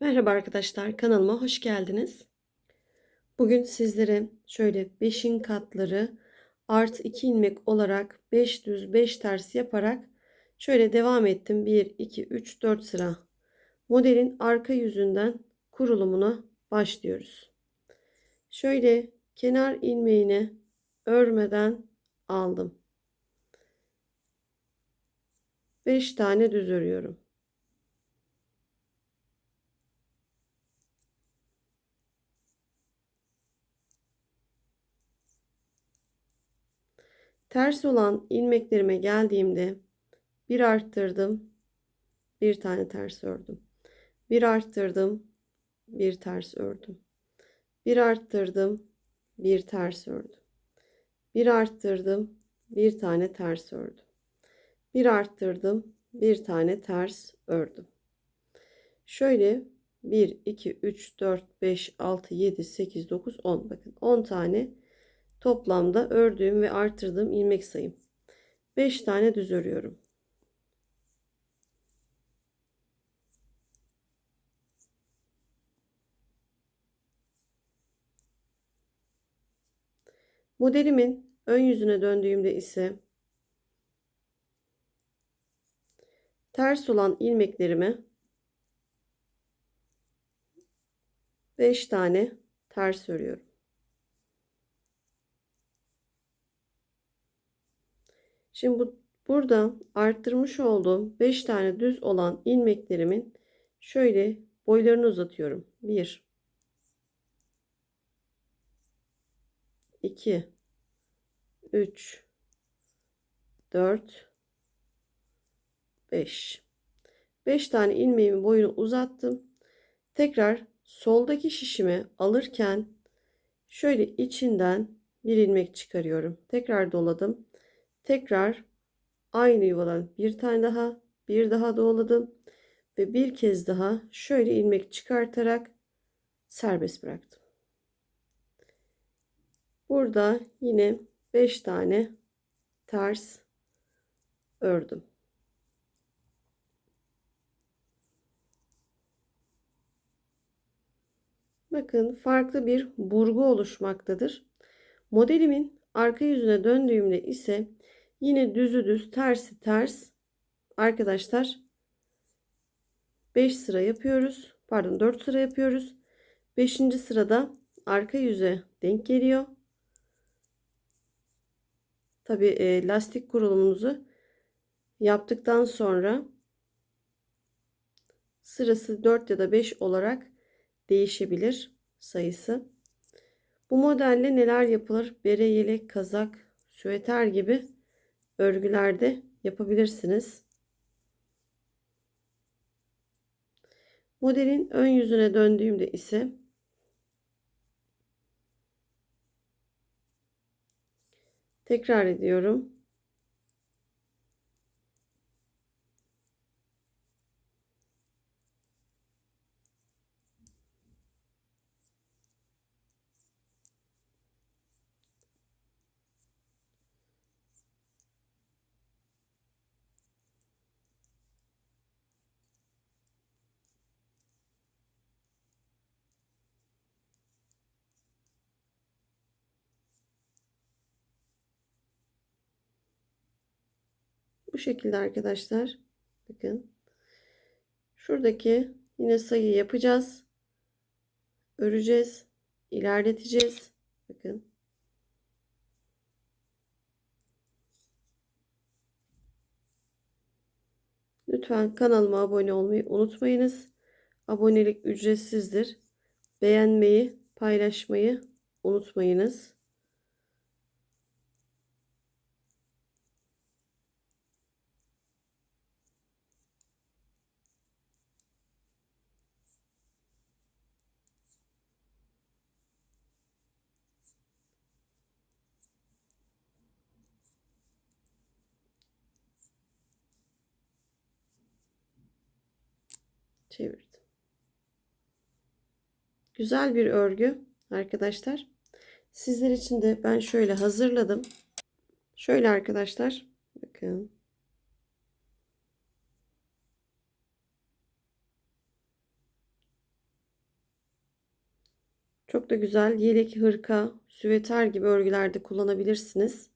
Merhaba arkadaşlar, kanalıma hoş geldiniz. Bugün sizlere şöyle 5'in katları artı 2 ilmek olarak 5 düz 5 ters yaparak şöyle devam ettim. 1, 2, 3, 4 sıra. Modelin arka yüzünden kurulumuna başlıyoruz. Şöyle kenar ilmeğini örmeden aldım. 5 tane düz örüyorum. Ters olan ilmeklerime geldiğimde bir arttırdım. Bir tane ters ördüm. Bir arttırdım. Bir ters ördüm. Bir arttırdım. Bir ters ördüm. Bir arttırdım. Bir tane ters ördüm. Bir arttırdım. Bir tane ters ördüm. Şöyle 1, 2, 3, 4, 5, 6, 7, 8, 9, 10. Bakın 10 tane Toplamda ördüğüm ve artırdığım ilmek sayım. 5 tane düz örüyorum. Modelimin ön yüzüne döndüğümde ise ters olan ilmeklerimi 5 tane ters örüyorum. Şimdi bu, burada arttırmış olduğum 5 tane düz olan ilmeklerimin şöyle boylarını uzatıyorum. 1 2 3 4 5 5 tane ilmeğimin boyunu uzattım. Tekrar soldaki şişimi alırken şöyle içinden bir ilmek çıkarıyorum. Tekrar doladım. Tekrar aynı yuvadan bir tane daha, bir daha doladım ve bir kez daha şöyle ilmek çıkartarak serbest bıraktım. Burada yine 5 tane ters ördüm. Bakın farklı bir burgu oluşmaktadır. Modelimin arka yüzüne döndüğümde ise Yine düzü düz tersi ters arkadaşlar 5 sıra yapıyoruz. Pardon 4 sıra yapıyoruz. 5. sırada arka yüze denk geliyor. Tabi e, lastik kurulumunuzu yaptıktan sonra sırası 4 ya da 5 olarak değişebilir sayısı. Bu modelle neler yapılır? Bere, yelek, kazak, süveter gibi örgülerde yapabilirsiniz. Modelin ön yüzüne döndüğümde ise tekrar ediyorum. Bu şekilde arkadaşlar. Bakın. Şuradaki yine sayı yapacağız. Öreceğiz. ilerleteceğiz. Bakın. Lütfen kanalıma abone olmayı unutmayınız. Abonelik ücretsizdir. Beğenmeyi, paylaşmayı unutmayınız. çevirdim. Güzel bir örgü arkadaşlar. Sizler için de ben şöyle hazırladım. Şöyle arkadaşlar. Bakın. Çok da güzel yelek, hırka, süveter gibi örgülerde kullanabilirsiniz.